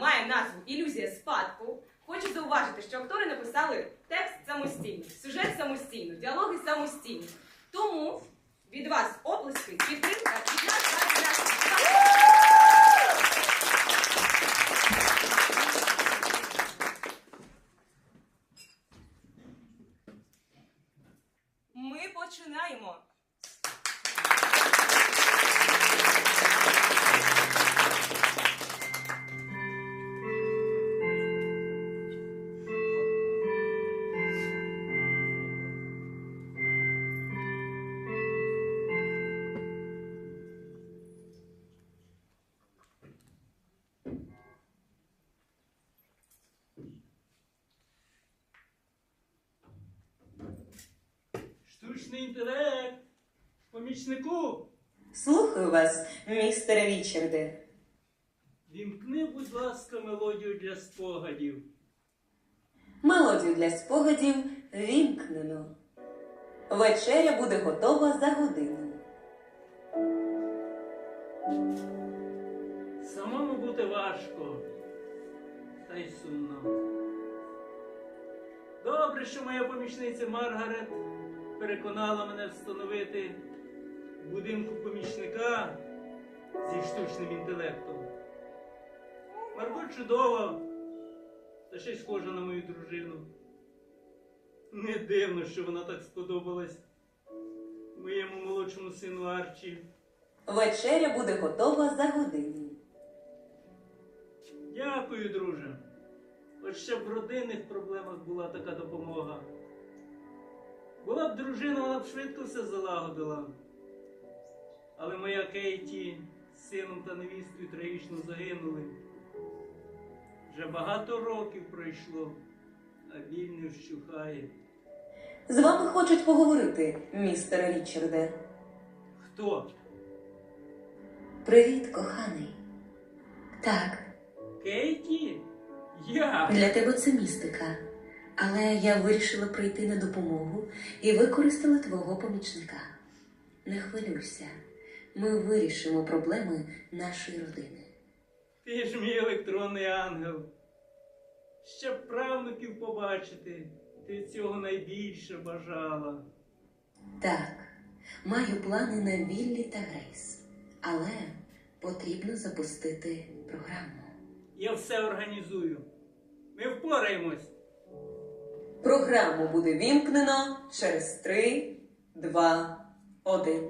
має назву Ілюзія спадку. Хочу зауважити, що актори написали текст самостійно, сюжет самостійно, діалоги самостійно. Тому від вас оплески, підтримка від нас. Ми починаємо. Штучний інтелект. Помічнику. Слухаю вас, містере Річарде. Вімкни, будь ласка, мелодію для спогадів. Мелодію для спогадів вімкнено. Вечеря буде готова за годину. Самому бути важко. Та й сумно. Добре, що моя помічниця Маргарет переконала мене встановити в будинку помічника зі штучним інтелектом. Марго чудова, та ще й схожа на мою дружину. Не дивно, що вона так сподобалась моєму молодшому сину Арчі. Вечеря буде готова за годину. Дякую, друже. От ще в родинних проблемах була така допомога. Була б дружина, вона б швидко все залагодила. Але моя Кейті з сином та невісткою трагічно загинули. Вже багато років пройшло, а біль не вщухає. З вами хочуть поговорити, містере Річарде. Хто? Привіт, коханий. Так, Кейті? Я? для тебе це містика. Але я вирішила прийти на допомогу і використала твого помічника. Не хвилюйся, ми вирішимо проблеми нашої родини. Ти ж мій електронний ангел. Ще правнуків побачити. Ти цього найбільше бажала. Так, маю плани на Віллі та Грейс, але потрібно запустити програму. Я все організую. Ми впораємось. Програму буде вімкнено через 3, 2, 1.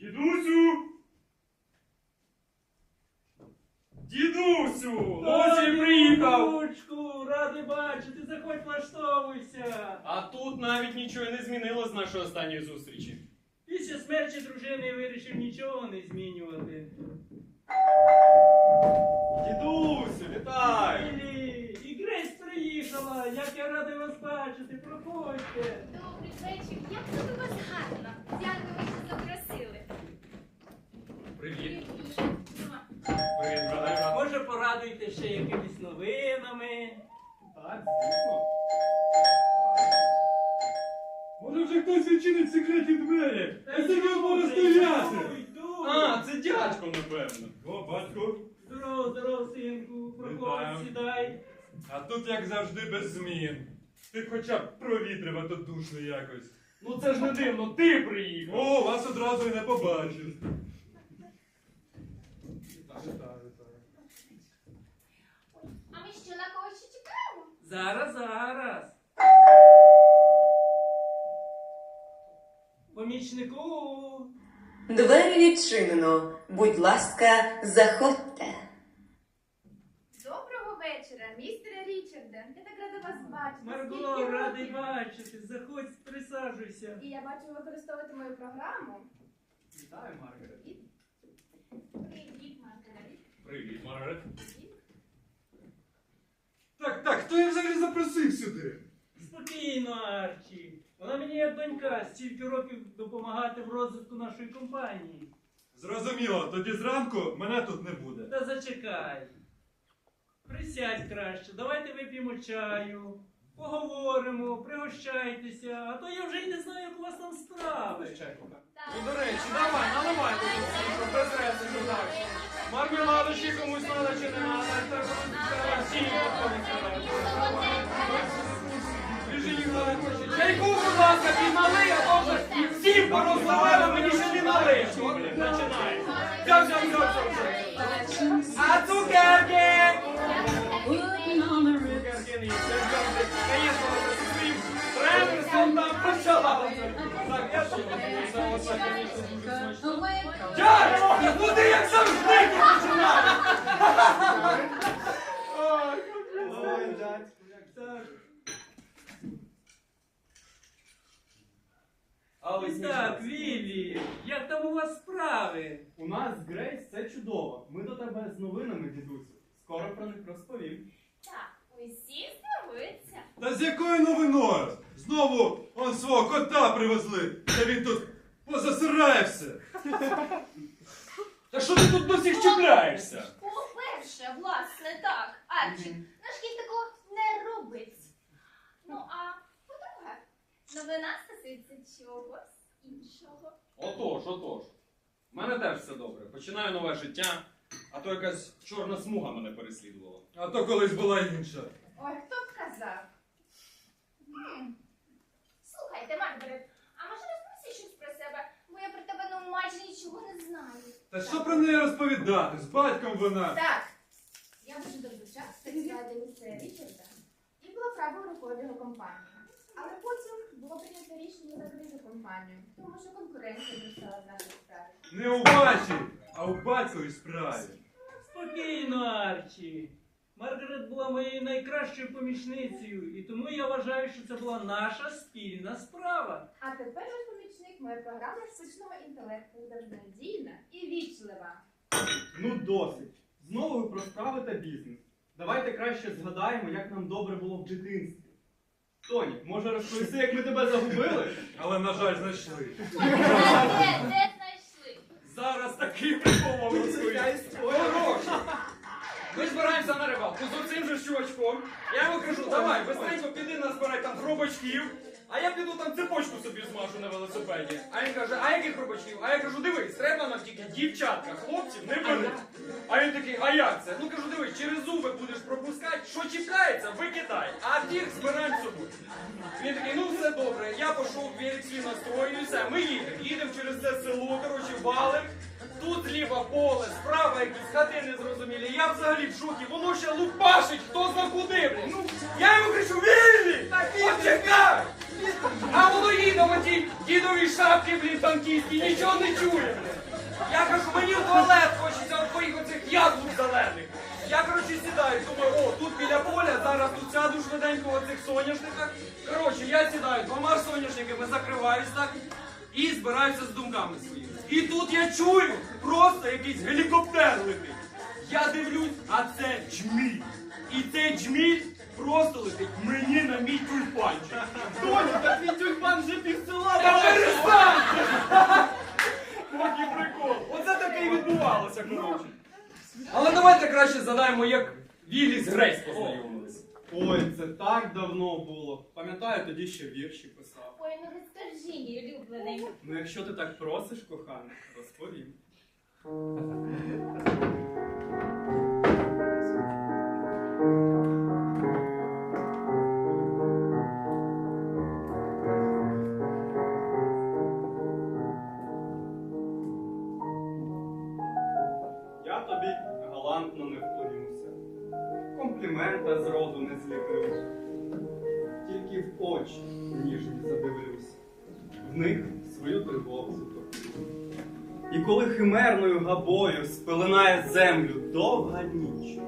Дідусю! Дідусю! Ось і приїхав! Ручку, радий бачити, заходь, влаштовуйся. А тут навіть нічого не змінилось з нашої останньої зустрічі. Після смерті дружини я вирішив нічого не змінювати. А тут, як завжди, без змін. Ти хоча б провітрив, а то душно якось. Ну це ж не дивно, ти приїхав. О, вас одразу і не побачив. А ми що на когось ще чекаємо? Зараз, зараз. Помічнику. Двері відчинено. Будь ласка, заходьте. Доброго вечора, містере Річарде. Я так рада вас бачити. Марго, радий бачити. Заходь, присаджуйся. І я бачу, ви використовуєте мою програму. Вітаю, Маргарет. Привіт, Маргарит. Привіт, Маргарет. Так, так, хто я взагалі запросив сюди? Спокійно, Арчі. Вона мені як донька, стільки років допомагати в розвитку нашої компанії. Зрозуміло, тоді зранку мене тут не буде. Та зачекай. Присядь краще, давайте вип'ємо чаю, поговоримо, пригощайтеся, а то я вже й не знаю, як у вас там справи. Так. І, до речі, давай, наливай, ласка, без рецепту, так. Мармеладочки комусь надо чи не надо? Всім Біжи, Ігор, хоче. Чайку, будь ласка, ти малий, а то вже всім порозливали, мені ще не налий. Що, блін, починає. Взяв, взяв, взяв. А цукерки? Конечно, вона зі своїм реверсом там почала. Так, я що? Це оце, дуже смачно. Дядь! Ну ти як завжди починаєш! Ой, Ой, так? А ось так, Віллі, як там у вас справи? У нас з Грейс все чудово. Ми до тебе з новинами, дідусю. Скоро про них розповім. Так, усі здивуються. Та з якою новиною? Знову он свого кота привезли, та він тут позасираєвся. Та що ти тут до всіх чіпляєшся? По-перше, власне, так, Арчі, наш кіт такого не робить. Ну, а по-друге, новина стосується чогось іншого. Отож, отож. У мене теж все добре. Починаю нове життя, а то якась чорна смуга мене переслідувала. А то колись була інша. Ой, хто б казав? Хм. Слухайте, Маргарет, а може розповісти щось про себе? Бо я про тебе ну майже нічого не знаю. Та що про неї розповідати? З батьком вона. Так, я дуже довгий час працювала для містера Річарда і була правою рукою його компанії. Але потім було прийнято рішення закрити компанію, тому що конкуренція дістала з нашої справи. Не у вашій, а у батьковій справі. Спокійно, Арчі. Маргарет була моєю найкращою помічницею, і тому я вважаю, що це була наша спільна справа. А тепер ваш помічник моя програма штучного інтелекту завжди надійна і вічлива. Ну досить. Знову ви про справи та бізнес. Давайте краще згадаємо, як нам добре було в дитинстві. Тоні, може розповісти, як ми тебе загубили? Але, на жаль, знайшли. Де, де, де знайшли? Зараз такий прикол вам розповім. Хорош! Ми збираємося на рибалку з оцим же чувачком. Я йому кажу, давай, быстренько піди назбирай там хробачків, а я піду там цепочку собі змажу на велосипеді. А він каже, а яких хробачків? А я кажу, дивись, треба нам тільки дівчатка, хлопців не беруть. А він такий, а як це? Ну кажу, дивись, через зуби будеш пропускати, що чіпляється, викидай, а тих збираємо з собою. Він такий, ну все добре, я пішов велик свій настрою і все, ми їдемо. Їдемо через це село, коротше, валим. Тут зліва поле, справа якісь хати незрозумілі. Я взагалі в шокі, воно ще лупашить, хто зна куди, блін. Ну, я йому кричу, Віллі! Почекай! А воно їде в отій дідовій шапці, блін, танкістській, нічого не чує, блін. Я кажу, мені в туалет хочеться от твоїх оцих яблук зелених. Я, коротше, сідаю, думаю, о, тут біля поля, зараз тут сяду швиденько в оцих соняшниках. Коротше, я сідаю двома соняшниками, закриваюсь так і збираюся з думками своїми. І тут я чую, просто якийсь гелікоптер летить. Я дивлюсь, а це джміль. І цей джміль просто летить мені на мій тюльпанчик. Тоні, та твій тюльпан вже пів села Та перестаньте! Який прикол. Оце таке і відбувалося, коротше. Але давайте краще згадаємо, як Віллі з Грейс познайомилися. Ой, це так давно було. Пам'ятаю, тоді ще вірші писав. Ну якщо ти так просиш, коханий, розповім. Я тобі галантно не вклонюся, комплімента зроду не зліплюсь, тільки в очі ніжні задивлюсь, в них свою тривогу затоплю. І коли химерною габою спеленає землю довга ніч,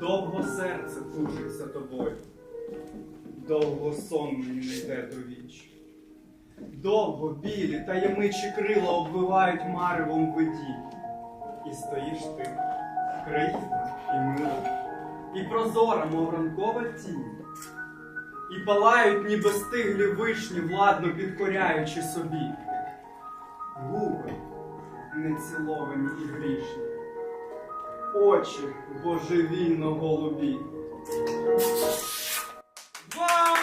довго серце тужиться тобою, довго сон мені не йде до віч. Довго білі таємничі крила обвивають маревом виді. І стоїш ти, країна і мила, і прозора, мов ранкова тінь, і палають, ніби стиглі вишні, владно підкоряючи собі. Губи неціловані і грішні, очі божевільно голубі. Вау!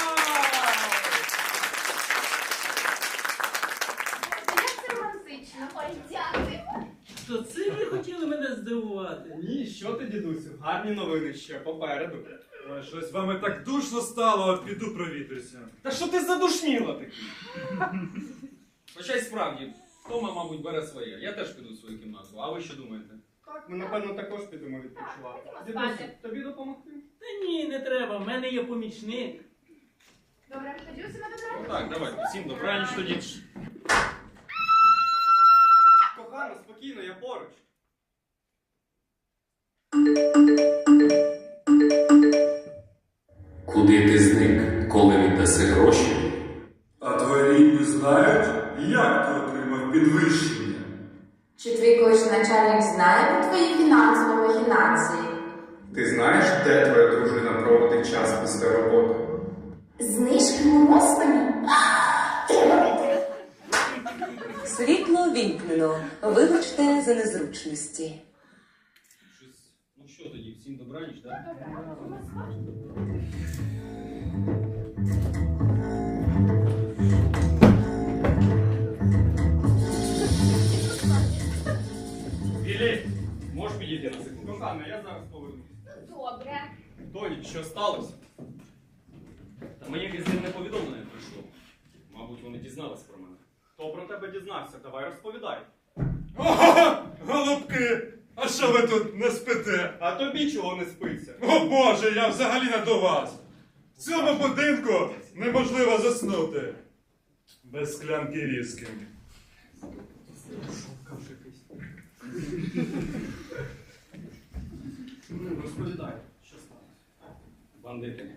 Як це романтично! Ой, дякую. Що це ви хотіли мене здивувати? Ні, що ти, дідусю? Гарні новини ще попереду. Ой, щось вами так душно стало, от піду провітрюся. Та що ти задушніла такий? Хоча й справді, Тома, мабуть, бере своє. Я теж піду в свою кімнату. А ви що думаєте? Так, ми напевно також підемо відпочивати. Ходімо Дідусю, тобі допомогти? Та ні, не треба, в мене є помічник. Добре, тоді усі на добре. Так, давайте, всім добраніч тоді. Кохано, спокійно, я поруч. Куди ти зник, коли віддаси гроші? А твої рідні знають, як ти отримав підвищення? Чи твій колишній начальник знає про твої фінансові махінації? Ти знаєш, де твоя дружина проводить час після роботи? Знижки у Росмані? Світло вімкнено. Вибачте за незручності. Щось. Ну що тоді, всім добраніч, так? Вілі, можеш підійти на секунду? Кохано, я зараз повернусь. Добре. Тоні, що сталося? Та мені якесь дивне повідомлення прийшло. Мабуть, вони дізнались про мене. Хто про тебе дізнався? Давай розповідай. Ого, голубки! А що ви тут не спите? А тобі чого не спиться? О Боже, я взагалі не до вас. В цьому будинку неможливо заснути. Без склянки різки. Розповідай, що сталося. Бандити.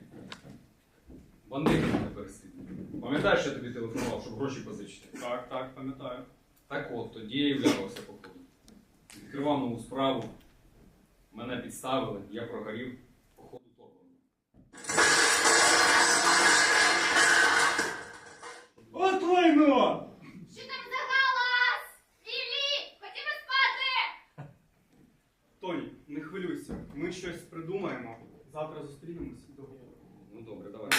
Бандити мене переслідують. Пам'ятаєш, що я тобі телефонував, щоб гроші позичити? Так, так, пам'ятаю. Так от, тоді я являвся походу. Відкривав нову справу. Мене підставили, я прогорів, походу торгом. Лайно! Що там за галас? Вілі! ходімо спати! Тоні, не хвилюйся. Ми щось придумаємо. Завтра зустрінемось і договоримо. Ну добре, давай,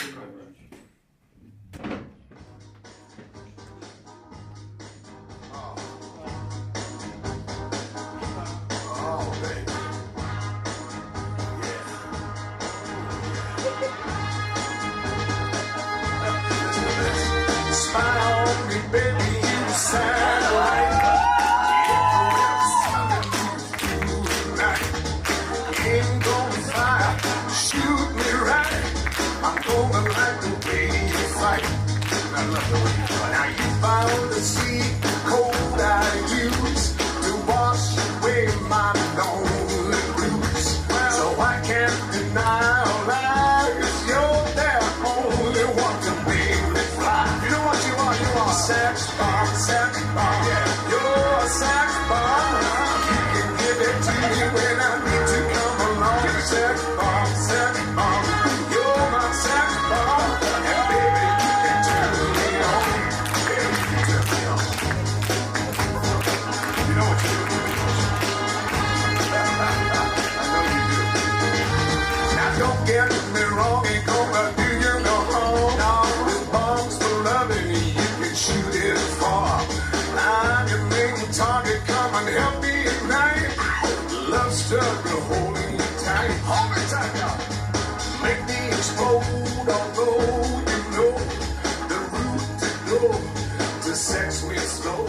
sex with slow.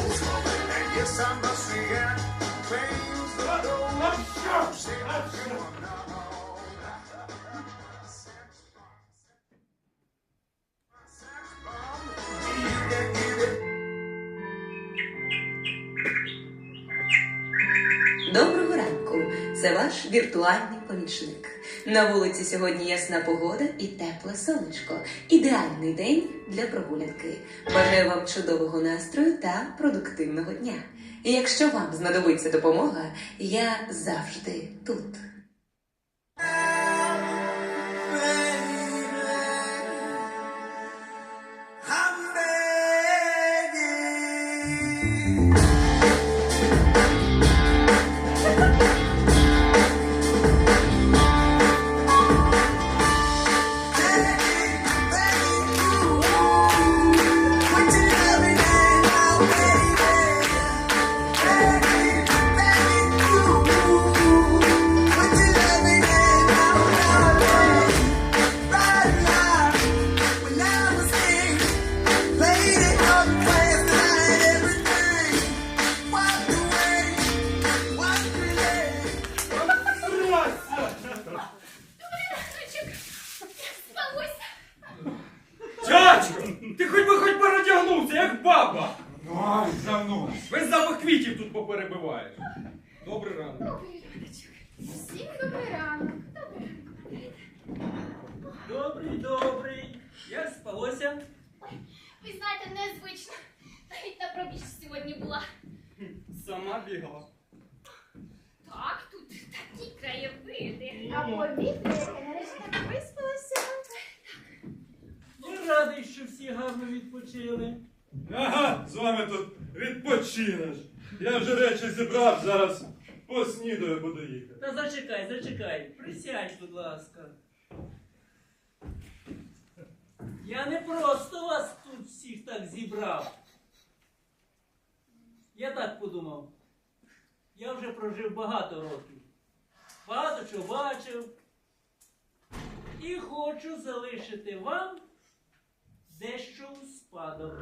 And yes, I must react. Claims the it. Доброго ранку! Це ваш віртуальний помічник. На вулиці сьогодні ясна погода і тепле сонечко. Ідеальний день для прогулянки. Бажаю вам чудового настрою та продуктивного дня. І якщо вам знадобиться допомога, я завжди тут. Повітря, яке нарешті так виспалося. Я радий, що всі гарно відпочили. Ага, з вами тут відпочинеш. Я вже речі зібрав, зараз поснідаю буду їхати. Та зачекай, зачекай. Присядь, будь ласка. Я не просто вас тут всіх так зібрав. Я так подумав. Я вже прожив багато років. Багато чого бачив. І хочу залишити вам дещо у спадок.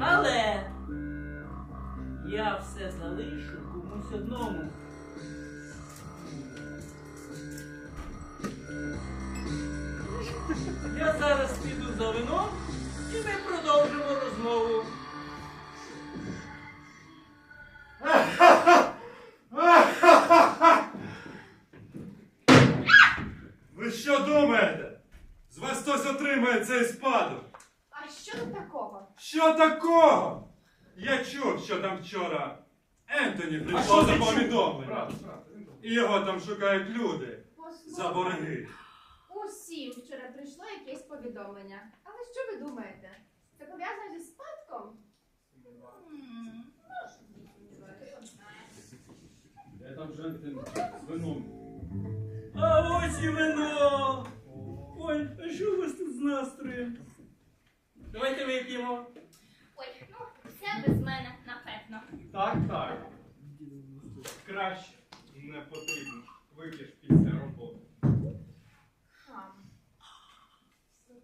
Але я все залишу комусь одному. Я зараз піду за вином шукають люди за борги. Усім вчора прийшло якесь повідомлення. Але що ви думаєте? Це пов'язано зі спадком? М. Я там вже з вином. А ось і вино! Ой, а що у вас тут з настроєм? Давайте вип'ємо. Ой, ну, все без мене, напевно. Так, так. Краще не потрібно. Вип'єш після роботи.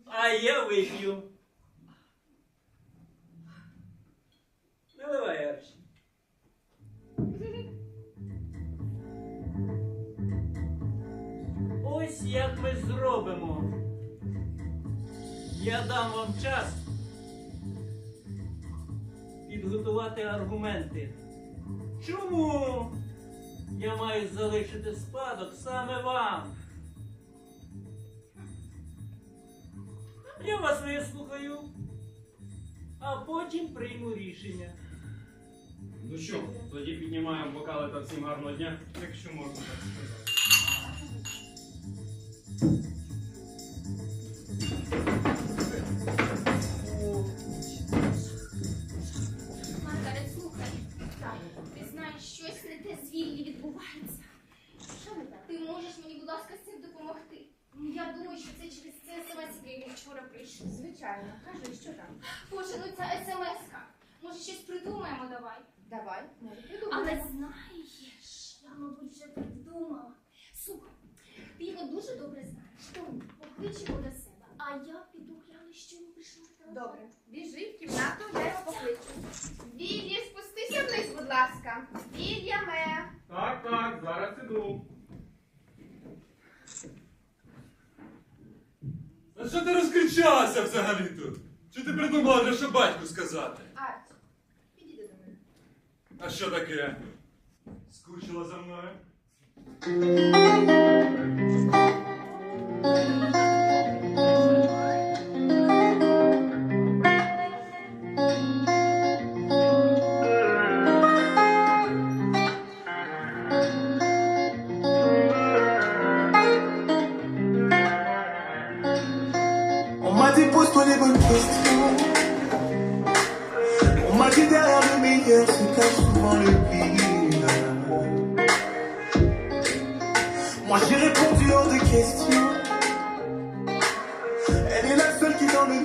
А я вип'ю. Наливай, Арчі. Ось як ми зробимо. Я дам вам час підготувати аргументи. Чому я маю залишити спадок саме вам? Я вас вислухаю, а потім прийму рішення. Ну що, тоді піднімаємо бокали та всім гарного дня, якщо можна так сказати. Звичайно. Кажи, що там? Боже, ну ця смс-ка. Може, щось придумаємо, давай. Давай, може, придумаємо. Але знаєш, я, мабуть, вже придумала. Слухай, ти його дуже добре знаєш. Тому поклич його до себе, а я піду гляну, що йому прийшло телефон. Добре. Біжи в кімнату, я його покличу. Віллі, спустися вниз, будь ласка. Вільяме. Так, так, зараз іду. Що ти розкричалася взагалі тут? Чи ти придумала, для що батьку сказати? Арчі, підійди до мене. А що таке? Скучила за мною?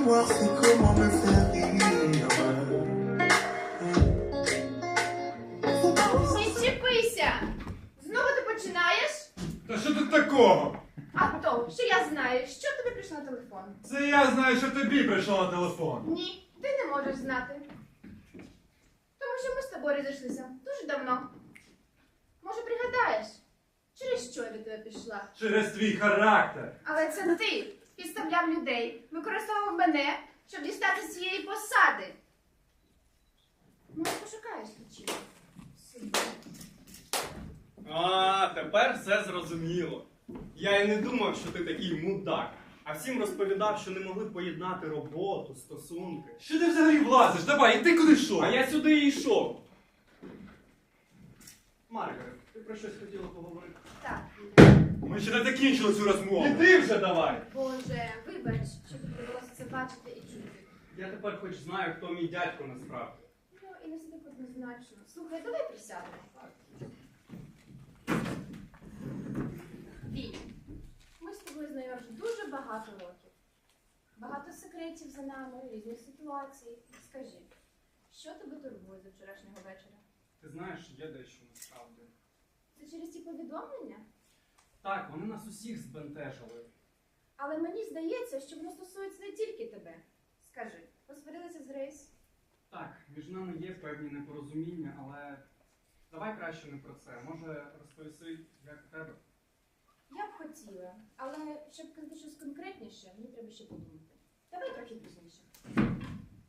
Noir sait comment me faire rire. Щепися! Знову ти починаєш? Та що тут такого? А то, що я знаю, що тобі прийшло на телефон? Це я знаю, що тобі прийшло на телефон. Ні, ти не можеш знати. Тому що ми з тобою розійшлися дуже давно. Може, пригадаєш, через що я від тебе пішла? Через твій характер. Але це ти підставляв людей, використовував мене, щоб дістати з цієї посади. Може, пошукаєш ключі? А, тепер все зрозуміло. Я і не думав, що ти такий мудак. А всім розповідав, що не могли поєднати роботу, стосунки. Що ти взагалі влазиш? Давай, іди куди йшов. А я сюди і йшов. Маргарет, ти про щось хотіла поговорити? Так. Ми ще не закінчили цю розмову. Іди вже давай! Боже, вибач, що довелося це бачити і чути. Я тепер хоч знаю, хто мій дядько насправді. Ну, і не все так однозначно. Слухай, давай присядемо. Вінь, ми з тобою знайомі вже дуже багато років. Багато секретів за нами, різних ситуацій. Скажи, що тебе турбує за вчорашнього вечора? Ти знаєш, є дещо насправді. Це через ті повідомлення? Так, вони нас усіх збентежили. Але мені здається, що воно стосується не тільки тебе. Скажи, посварилися з Рейс? Так, між нами є певні непорозуміння, але давай краще не про це. Може, розповіси, як у тебе? Я б хотіла, але щоб казати щось конкретніше, мені треба ще подумати. Давай трохи пізніше.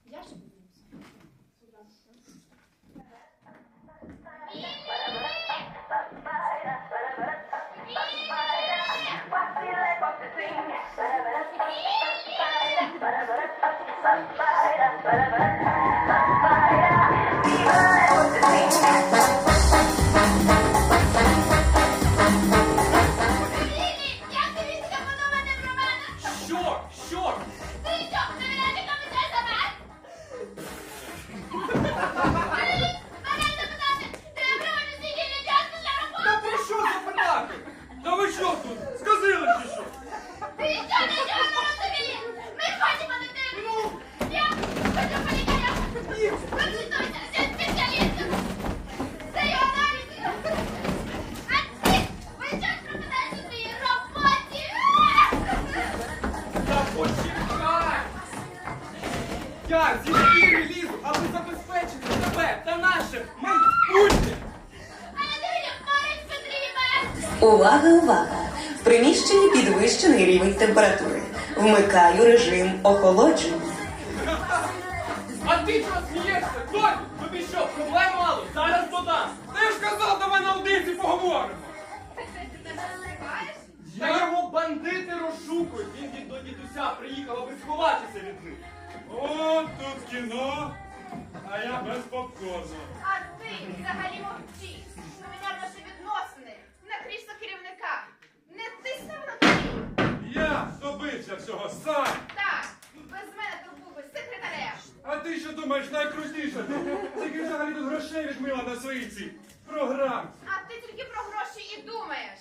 Я ще подумаюся. Як температури. Вмикаю режим охолодження. А ти що смієшся? Тоні, тобі що, проблем мало? Зараз додам! Ти ж казав, давай наодинці поговоримо! Я його бандити розшукують! Він від до дідуся приїхав, аби сховатися від них! Грошей відмила на своїй цій програмі. А ти тільки про гроші і думаєш.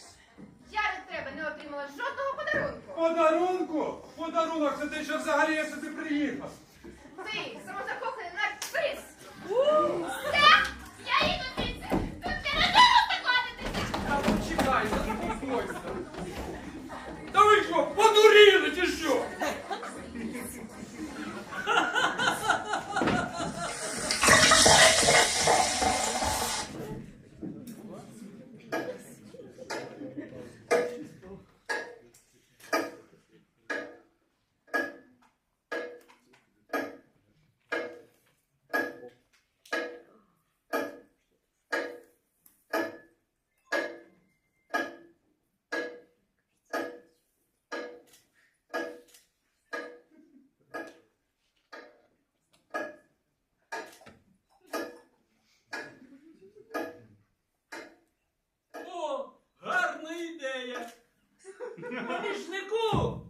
Я від тебе не отримала жодного подарунку. Подарунку? Подарунок це те, що взагалі я сюди приїхав. Ти самозахоплений нарцис. Все, я їду звідси! Тут не розумно знаходитися! Та почекай, заспокойся! Та ви що, подуріли чи що? О, гарна ідея! Помічнику!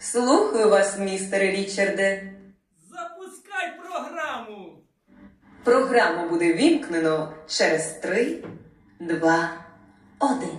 Слухаю вас, містере Річарде. Запускай програму! Програму буде вімкнено через три, два, один.